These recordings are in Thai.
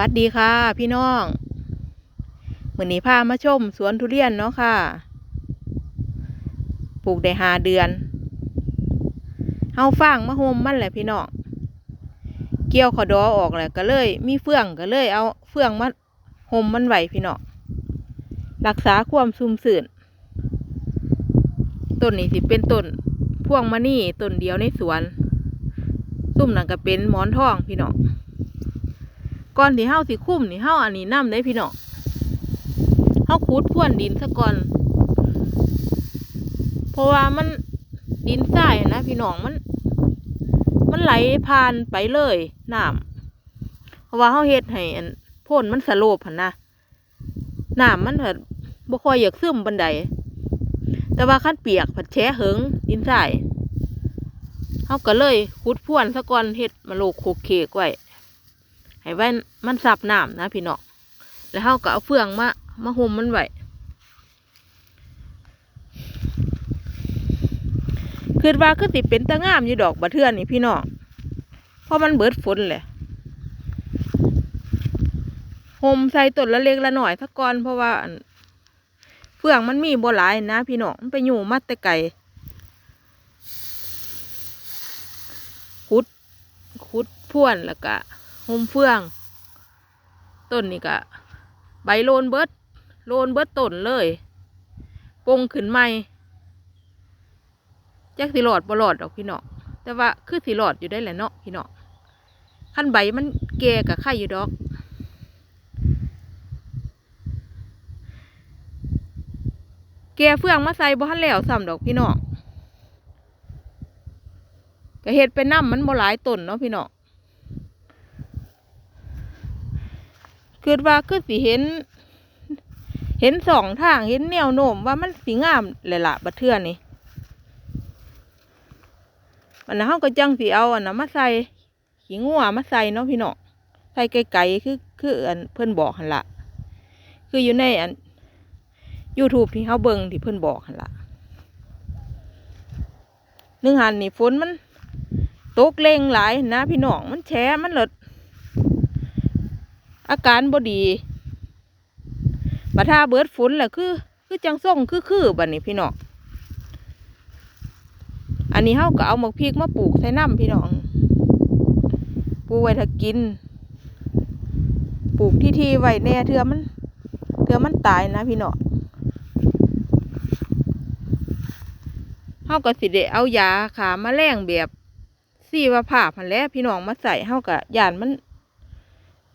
วัดดีค่ะ พี่น้องมือนี้พามาชมสวนทุเรียนเนาะค่ะ ปลูกได้หาเดือน เฮาฟางมาโฮมมันแหละพี่น้อง เกี่ยวขอดอออกแหละก็เลย มีเฟื่องก็เลย เอาเฟื่องมาโฮมมันไหวพี่น้อง รักษาความซุ่มสื่น ต้นนี้สิเป็นต้นพวงมะนี่ต้นเดียวในสวน ซุ่มนั่นก็เป็นหมอนทองพี่น้อง ก่อนที่เฮาสิคุ้มนี่เฮาอันนี้น้ำได้พี่น้องเฮาขุดพ่วนดินซะก่อน เพราะว่ามันดินทรายนะพี่น้องมัน มันไหลผ่านไปเลยน้ำเพราะว่าเฮาเฮ็ดให้อันพ่นมันสโลปหั่นนะน้ำมันเถิดบ่ค่อยอยากซึมบันไดแต่ว่าคันเปียกผัดแฉะเหิงดินทรายเฮาก็เลยขุดพ่วนซะก่อนเฮ็ดมาโลกโคกเคกไว้ ให้ไว้มันสับน้ำนะพี่น้องแล้วเฮาก็เอาเฟืองมามาห่มมันไว้คือว่าคือสิเป็นตะงามอยู่ดอกบะเทือนนี่พี่น้องเพราะมันเบิดฝนแหละห่มใส่ต้นละเล็กละหน่อยสักก่อนเพราะว่าเฟืองมันมีบ่หลายนะพี่น้องมันไปอยู่มัดแต่ไก่ขุดขุดพ่วนแล้วก็ โฮมเฟือง ต้นนี่ก็ใบโลนเบิดโลนเบิดต้นเลยปงขึ้นใหม่จักสิหลอดบ่หลอดดอกพี่เน้องแต่ว่าคือสิหลอดอยู่ได้แหละเนาะพี่เน้องขั้นใบมันแก่กับไข่อยู่ดอกแกเฟืองมาใส่บ่ทันแล้วซ้ำดอกพี่น้องก็เฮ็ดไปน้ำมันบ่หลายต้นเนาะพี่น้อง คือว่าคือสิเห็น เห็นสองทางเห็นแนวโน้มว่ามันสีงามแหละละบัดเทือนี่มันนะเฮาก็จังสีเอาอันนะมาใส่ขี้งัวมาใส่เนาะพี่น้องใส่ไกลๆคือคืออันเพิ่อนบอกหันละคืออยู่ในอัน YouTube ที่เฮาเบิ่งที่เพิ่อนบอกหันละหนึ่งหันนี่ฝนมันตกเร่งหลายนะพี่น้องมันแฉะมันเลิด อาการบดีบัดท่าเบิดฝนแหละคือ คือจังส่งคือคือบัดนี้พี่น้องอันนี้เฮาก็เอาหมกพริกมาปลูกใส่น้ำพี่น้องปลูกไว้ถ้ากิน ปลูกที่ที่ไว้แน่เถื่อมันเถื่อมันตายนะพี่น้องเฮาก็สิได้เอายาขามาแรงแบบสีว่าผ่าพันแล้วพี่น้องมาใส่เฮาก็ย่านมัน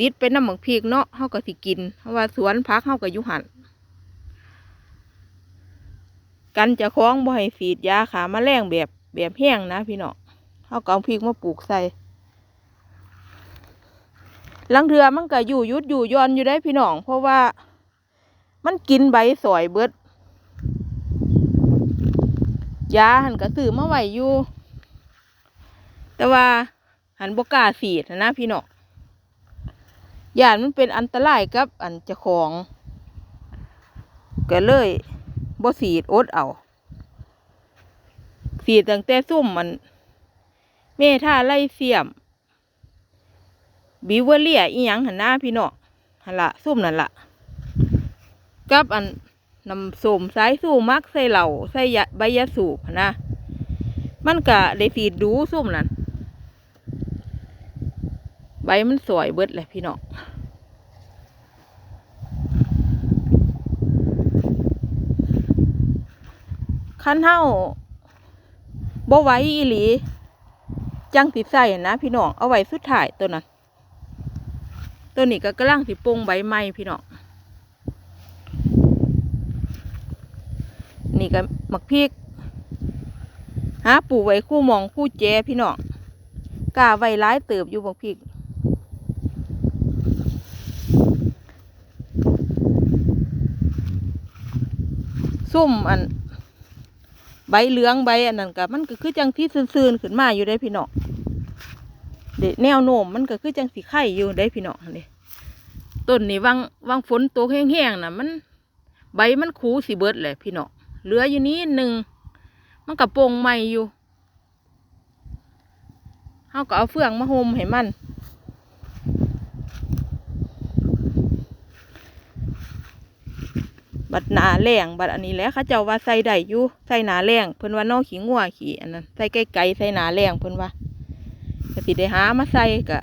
ติดเป็นน้ำหมักพริกเนาะเฮาก็สิกินเพราะว่าสวนพักเฮาก็อยู่หันกันจะคล้องบ่ให้สีดยาขาแมลงแบบแบบแห้งนะพี่น้องเฮาก็เอาพริกมาปลูกใส่ลังเทือมันก็อยู่ยุดอยู่ย้อนอยู่ได้พี่น้อง เพราะว่ามันกินใบสอยเบิดยาหันก็ซื้อมาไหวอยู่ แต่ว่าหันบกล้าสีดนะพี่น้อง ยานมันเป็นอันตรายกับอันเจ้าของก็เลยบ่สีดอดเอาสีดตั้งแต่ซุ่มมัน เมท่าไล่เสียม บิวเวอเลียอีหยังหันหน้าพี่น้องหันละซุ่มนั่นละกับอันนำส้มสายสู้มักใส่เหล่าใส่ยาใบยาสูบนะ มันก็ได้สีดดูซุ่มนั่น บมันสวยเบิดเลยพี่น้องคันเฮาบ่ไว้อีหลี จังสิใส่นะพี่น้อง เอาไว้สุดท้ายตัวนั้น ตัวนี้ก็กำลังสิปงใบไม้พี่น้อง นี่ก็หมักพริก หาปลูกไว้คู่มองคู่แจพี่น้องกาไว้ร้ายเติบอยู่หมักพริก ซุ่มอัน ใบเหลืองใบอันนั้นกับมันก็คือจังที่ซื่นๆขึ้นมาอยู่ได้พี่น้องเด็แนวโน้มมันก็คือจังสีไข่อยู่ได้พี่น้องนี่ต้นนี่วังวังฝนตกแห้งๆนะมัน ใบมันคูสีเบิดเลยพี่น้องเหลืออยู่นี้หนึ่งมันกับโป่งใหม่อยู่เขาก็เอาเฟืองมาโฮมให้มัน บัดหนาแรงบัดอันนี้แล้วเขาเจ้าว่าใส่ได้อยู่ใส่หนาแรงเพิ่นว่านอกขี้งัวขี้อันนั้นใส่ไก่ๆใส่หนาแรงเพิ่นว่าก็สิได้หามาใส่ก็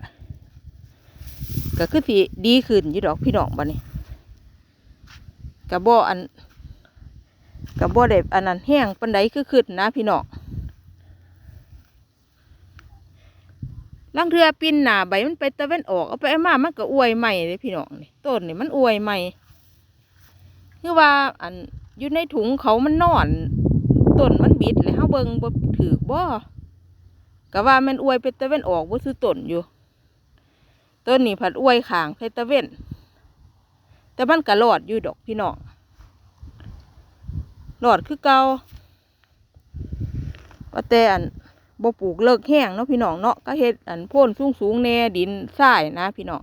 ก็คือสิดีขึ้นอยู่ดอกพี่น้องบัดนี้ก็บ่อันก็บ่ได้อันนั้นแห้งปานใดคือขึ้นนะพี่น้องลังเทือปินหนาใบมันไปตะเวนออกเอาไปเอามามันก็อวยใหม่เลยพี่น้องนี่ต้นนี่มันอวยใหม่ คือว่าอันอยู่ในถุงเขามันนอนต้นมันบิดเลยเฮาเบิ่งบ่ถือบ่ก็ว่ามันอวยเป็นตะเว้นออกบ่ซื้อต้นอยู่ต้นนี้ผัดอวยขางใส่ตะเว้นแต่มันก็รอดอยู่ดอกพี่น้องรอดคือเก่าว่าแต่อันบ่ปลูกเลิกแห้งเนาะพี่น้องเนาะก็เฮ็ดอันโพ่นสูงๆแน่ดินทรายนะพี่น้อง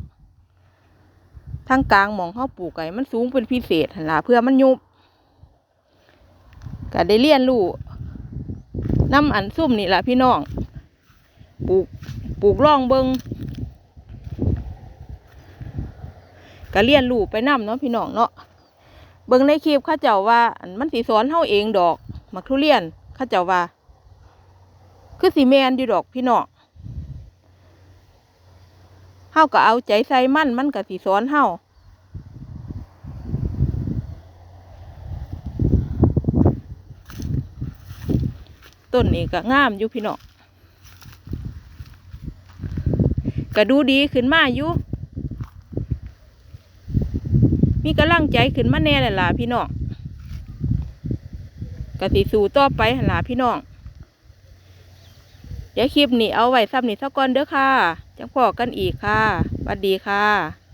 ทางกลางหมองเข้าปลูกไก่มันสูงเป็นพิเศษหล่ะเพื่อมันยุบก็ได้เรียนรู้น้ำอันซุ่มนี่แหละพี่น้อง ปลูกปลูกร่องเบิงก็เรียนรู้ไปน้ำเนาะพี่น้องเนาะเบิงในคลิปข้าเจ้าว่ามันสีสอนเฮาเองดอกมักทุเรียนข้าเจ้าว่า คือสีแมนอยู่ดอกพี่น้อง เฮาก็เอาใจใส่มันมันก็สีสอนเฮาต้นนี้ก็งามอยู่พี่น้องก็ดูดีขึ้นมาอยู่มีกำลังใจขึ้นมาแน่เลยล่ะพี่น้องก็สิสู่ต่อไปหั่นล่ะพี่น้อง เดี๋ยวคลิปนี้เอาไว้ซ้ำนี้เท่าก่อนเด้อค่ะ จังพอกันอีกค่ะสวัสดีค่ะ